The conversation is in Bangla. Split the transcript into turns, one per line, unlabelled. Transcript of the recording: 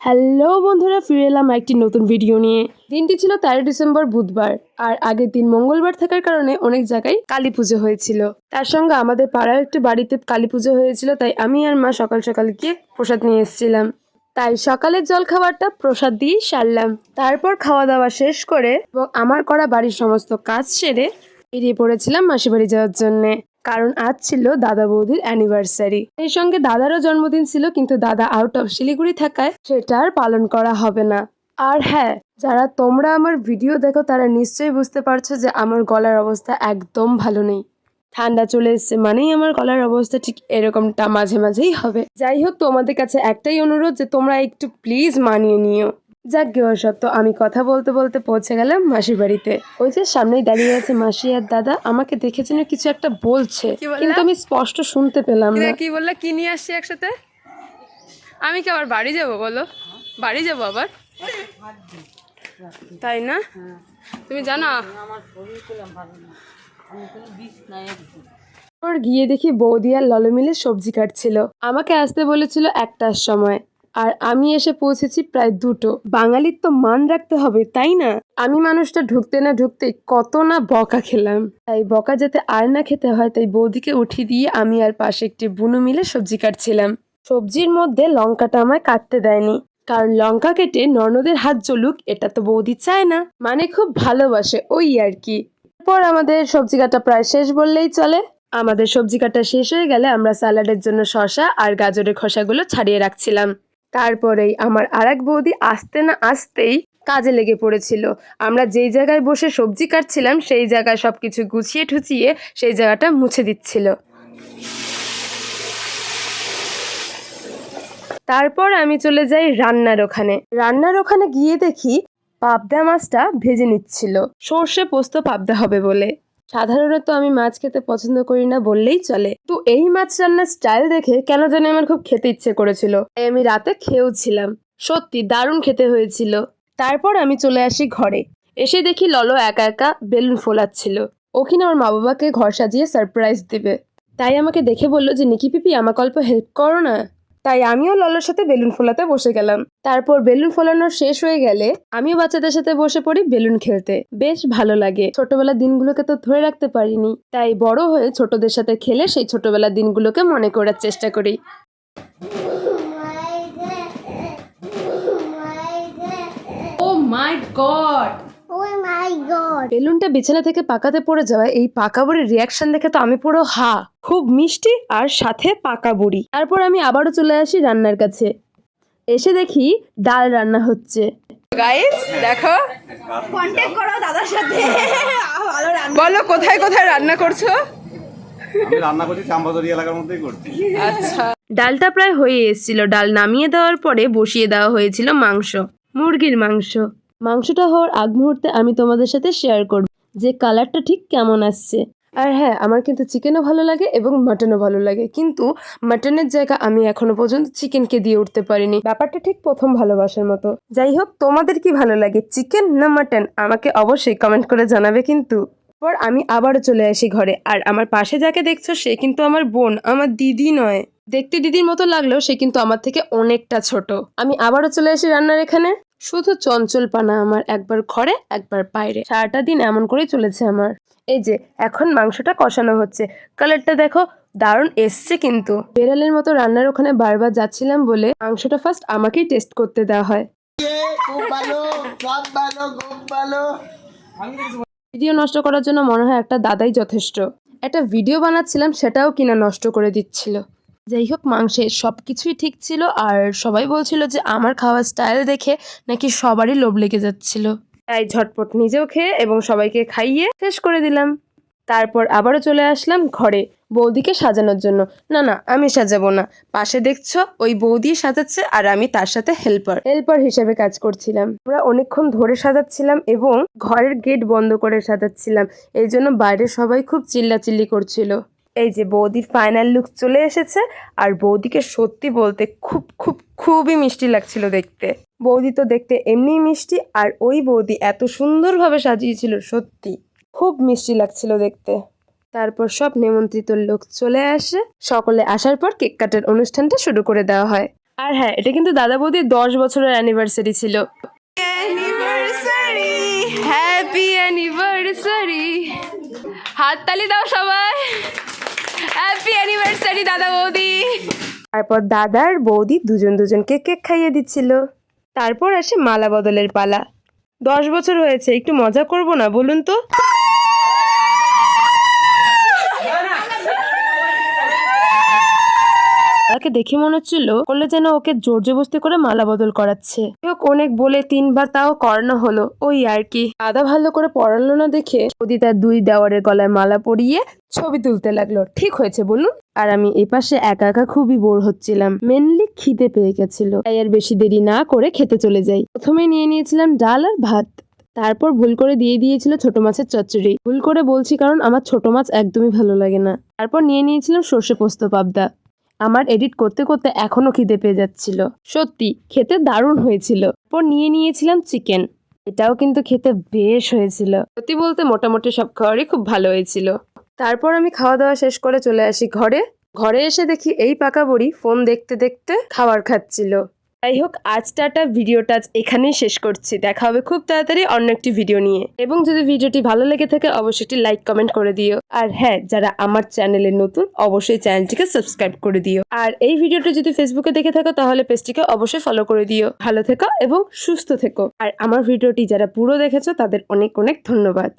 হ্যালো বন্ধুরা, ফিরে এলাম একটি নতুন ভিডিও নিয়ে। দিনটি ছিল তেরো ডিসেম্বর বুধবার, আর আগের দিন মঙ্গলবার থাকার কারণে অনেক জায়গায় কালী পুজো হয়েছিল। তার সঙ্গে আমাদের পাড়ার একটি বাড়িতে কালী পুজো হয়েছিল, তাই আমি আর মা সকাল সকাল গিয়ে প্রসাদ নিয়ে এসেছিলাম। তাই সকালের জল খাবারটা প্রসাদ দিয়েই সারলাম। তারপর খাওয়া দাওয়া শেষ করে এবং আমার করা বাড়ির সমস্ত কাজ সেরে বেরিয়ে পড়েছিলাম মাসি বাড়ি যাওয়ার জন্যে। কারণ আজ ছিল দাদা বৌদির অ্যানিভার্সারি এই সঙ্গে দাদারও জন্মদিন ছিল, কিন্তু দাদা আউট অফ শিলিগুড়ি থাকায় সেটা আর পালন করা হবে না। আর হ্যাঁ যারা তোমরা আমার ভিডিও দেখো, তারা নিশ্চয়ই বুঝতে পারছ যে আমার গলার অবস্থা একদম ভালো নেই। ঠান্ডা চলে এসছে মানেই আমার গলার অবস্থা ঠিক এরকমটা মাঝে মাঝেই হবে। যাই হোক, তোমাদের কাছে একটাই অনুরোধ যে তোমরা একটু প্লিজ মানিয়ে নিও। যাক গে সব তো আমি কথা বলতে বলতে পৌঁছে গেলাম মাসির বাড়িতে। ওই যে সামনেই দাঁড়িয়ে আছে মাসি আর দাদা আমাকে দেখে যেন কিছু একটা বলছে। কিন্তু আমি স্পষ্ট শুনতে পেলাম না।
কি- বললে? কি নিয়ে আসছি একসাথে? আমি কি আবার বাড়ি যাব বলো? বাড়ি যাব আবার? তাই না? তুমি জানো?
তারপর গিয়ে দেখি বৌদি আর ললো মিলে সবজি কাটছিল। আমাকে আসতে বলেছিল একটার সময়। আর আমি এসে পৌঁছেছি প্রায় দুটো। বাঙালির তো মান রাখতে হবে, তাই না? আমি মানুষটা ঢুকতে না ঢুকতে কত না বকা খেলাম। তাই বকা যাতে আর না খেতে হয়, তাই বৌদিকে উঠিয়ে দিয়ে আমি আর পাশে একটি বুনো মিলে সবজি কাটছিলাম। সবজির মধ্যে লঙ্কাটা আমায় কাটতে দেয়নি। কারণ লঙ্কা কেটে ননদের হাত জ্বলুক, এটা তো বৌদি চায় না। মানে খুব ভালোবাসে, ওই আর কি। এরপর আমাদের সবজি কাটা প্রায় শেষ বললেই চলে। আমাদের সবজি কাটা শেষ হয়ে গেলে আমরা স্যালাডের জন্য শসা আর গাজরের খোসাগুলো ছাড়িয়ে রাখছিলাম। তারপরেই আমার আর এক বৌদি আসতে না আসতেই কাজে লেগে পড়েছিল। আমরা যেই জায়গায় বসে সবজি কাটছিলাম, সেই জায়গায় সব কিছু গুছিয়ে ঠুচিয়ে সেই জায়গাটা মুছে দিচ্ছিল। তারপর আমি চলে যাই রান্নার ওখানে। রান্নার ওখানে গিয়ে দেখি পাবদা মাছটা ভেজে নিচ্ছিল। সর্ষে পোস্ত পাবদা হবে বলে। সাধারণত আমি মাছ খেতে পছন্দ করি না বললেই চলে। তো এই মাছ রান্নার স্টাইল দেখে কেন জানি আমার খুব খেতে ইচ্ছে করেছিল। তাই আমি রাতে খেয়েও ছিলাম সত্যি দারুণ খেতে হয়েছিল। তারপর আমি চলে আসি ঘরে। এসে দেখি ললো একা একা বেলুন ফোলাচ্ছিল। ও কিনা ওর মা বাবাকে ঘর সাজিয়ে সারপ্রাইজ দেবে। তাই আমাকে দেখে বলল যে, নিকি পিপি, আমাকে অল্প হেল্প করো না। তাই আমিও ললোর সাথে বেলুন ফোলাতে বসে গেলাম। তারপর বেলুন ফোলানো শেষ হয়ে গেলে আমিও বাচ্চাদের সাথে বসে পড়ি বেলুন খেলতে। বেশ ভালো লাগে। ছোটবেলার দিনগুলোকে তো ধরে রাখতে পারিনি। তাই বড় হয়ে ছোটদের সাথে খেলে সেই ছোটবেলার দিনগুলোকে মনে করার চেষ্টা করি। ও মাই গড বেলুনটা বিছানা থেকে পাকাতে পড়ে যাওয়ায় এই পাকা বুড়ির রিয়াকশন দেখে তো আমি পুরো হা খুব মিষ্টি আর সাথে পাকা বুড়ি। তারপর আমি আবারও চলে আসি রান্নার কাছে। এসে দেখি ডাল রান্না হচ্ছে।
গাইস দেখো।
কন্ট্যাক্ট করো দাদার সাথে। ভালো রান্না।
বলো কোথায় কোথায় রান্না করছ?
আমি রান্না করছি চাম্পাতরি এলাকার মধ্যেই করছি।
আচ্ছা।
ডালটা প্রায় হয়ে এসেছিল। ডাল নামিয়ে দেওয়ার পরে বসিয়ে দেওয়া হয়েছিল মাংস মুরগির মাংস। মাংসটা হওয়ার আগ মুহূর্তে আমি তোমাদের সাথে শেয়ার করব যে কালারটা ঠিক কেমন আসছে। আর হ্যাঁ আমার কিন্তু চিকেনও ভালো লাগে এবং মাটনও ভালো লাগে। কিন্তু মাটনের জায়গা আমি এখনও পর্যন্ত চিকেনকে দিয়ে উঠতে পারিনি। ব্যাপারটা ঠিক প্রথম ভালোবাসার মতো। যাই হোক, তোমাদের কি ভালো লাগে চিকেন না মাটন আমাকে অবশ্যই কমেন্ট করে জানাবে কিন্তু। পর আমি আবারও চলে আসি ঘরে। আর আমার পাশে যাকে দেখছ, সে কিন্তু আমার বোন, আমার দিদি নয়। দেখতে দিদির মতো লাগলেও সে কিন্তু আমার থেকে অনেকটা ছোট। আমি আবারও চলে আসি রান্নার এখানে। শুধু চঞ্চল পানা আমার একবার ঘরে একবার বাইরে। সারাটা দিন এমন করেই চলেছে আমার। এই যে এখন মাংসটা কষানো হচ্ছে। কালারটা দেখো দারুণ এসছে কিন্তু। বেড়ালের মতো রান্নার ওখানে বারবার যাচ্ছিলাম বলে মাংসটা ফার্স্ট আমাকেই টেস্ট করতে দেওয়া হয়। ভিডিও নষ্ট করার জন্য মনে হয় একটা দাদাই যথেষ্ট। একটা ভিডিও বানাচ্ছিলাম সেটাও কিনা নষ্ট করে দিচ্ছিল। যাই হোক মাংসের সব কিছুই ঠিক ছিল আর সবাই বলছিল যে আমার খাওয়ার স্টাইল দেখে নাকি সবারই লোভ লেগে যাচ্ছিল। তাই ঝটপট নিজেও খেয়ে এবং সবাইকে খাইয়ে শেষ করে দিলাম। তারপর আবারও চলে আসলাম ঘরে বৌদিকে সাজানোর জন্য। না না, আমি সাজাবো না। পাশে দেখছ, ওই বৌদি সাজাচ্ছে আর আমি তার সাথে হেল্পার হেল্পার হিসেবে কাজ করছিলাম। আমরা অনেকক্ষণ ধরে সাজাচ্ছিলাম এবং ঘরের গেট বন্ধ করে সাজাচ্ছিলাম। এই জন্য বাইরে সবাই খুব চিল্লাচিল্লি করছিল। এই যে বৌদির ফাইনাল লুক চলে এসেছে আর বৌদিকে সত্যি বলতে খুব খুব, খুবই মিষ্টি লাগছিল দেখতে। বৌদি তো দেখতে এমনি মিষ্টি আর ওই বৌদি এত সুন্দরভাবে সাজিয়েছিল সত্যি, খুব মিষ্টি লাগছিল দেখতে। তারপর সব নিমন্ত্রিত লোক চলে আসে, সকলে আসার পর কেক কাটার অনুষ্ঠানটা শুরু করে দেওয়া হয়। আর হ্যাঁ এটা কিন্তু দাদা বৌদির দশ বছরের অ্যানিভার্সারি ছিল।
হ্যাপি অ্যানিভার্সারি হাততালি দাও সবাই। অ্যানিভার্সারি দাদা বৌদি।
তারপর দাদার বৌদি দুজন দুজনকে কেক খাইয়ে দিচ্ছিল। তারপর আসে মালা বদলের পালা। দশ বছর হয়েছে, একটু মজা করব না বলুন তো? তাকে দেখে মনে হচ্ছিল করলে যেন ওকে জোর জবস্তি করে মালা বদল করাচ্ছে। অনেক বলে তিনবার তাও করানো হলো। ওই আর কি। আদা ভালো করে পড়ালো না দেখে ওদি তার দুই দেওয়ারের গলায় মালা পরিয়ে ছবি তুলতে লাগল। ঠিক হয়েছে, বলুন। আর আমি এপাশে একা একা খুবই বোর হচ্ছিলাম। মেনলি খিদে পেয়ে গেছিল। তাই আর বেশি দেরি না করে খেতে চলে যাই। প্রথমে নিয়ে নিয়েছিলাম ডাল আর ভাত। তারপর ভুল করে দিয়ে দিয়েছিল ছোট মাছের চচ্চড়ি। ভুল করে বলছি কারণ আমার ছোট মাছ একদমই ভালো লাগে না। তারপর নিয়ে নিয়েছিলাম সর্ষে পোস্ত পাবদা। আমার এডিট করতে করতে এখনও খিদে পেয়ে যাচ্ছিল। সত্যি, খেতে দারুণ হয়েছিল। পর নিয়ে নিয়েছিলাম চিকেন। এটাও কিন্তু খেতে বেশ হয়েছিল। সত্যি বলতে মোটামুটি সব খাবারই খুব ভালো হয়েছিল। তারপর আমি খাওয়া দাওয়া শেষ করে চলে আসি ঘরে। ঘরে এসে দেখি এই পাকা বড়ি ফোন দেখতে দেখতে খাবার খাচ্ছিল। যাই হোক আজটাটা ভিডিওটা আজ এখানেই শেষ করছি। দেখা হবে খুব তাড়াতাড়ি অন্য একটি ভিডিও নিয়ে। এবং যদি ভিডিওটি ভালো লেগে থাকে, অবশ্যই একটি লাইক কমেন্ট করে দিও। আর হ্যাঁ যারা আমার চ্যানেলে নতুন, অবশ্যই চ্যানেলটিকে সাবস্ক্রাইব করে দিও। আর এই ভিডিওটা যদি ফেসবুকে দেখে থাকো, তাহলে পেজটিকে অবশ্যই ফলো করে দিও। ভালো থেকো এবং সুস্থ থেকো। আর আমার ভিডিওটি যারা পুরো দেখেছ, তাদের অনেক অনেক ধন্যবাদ।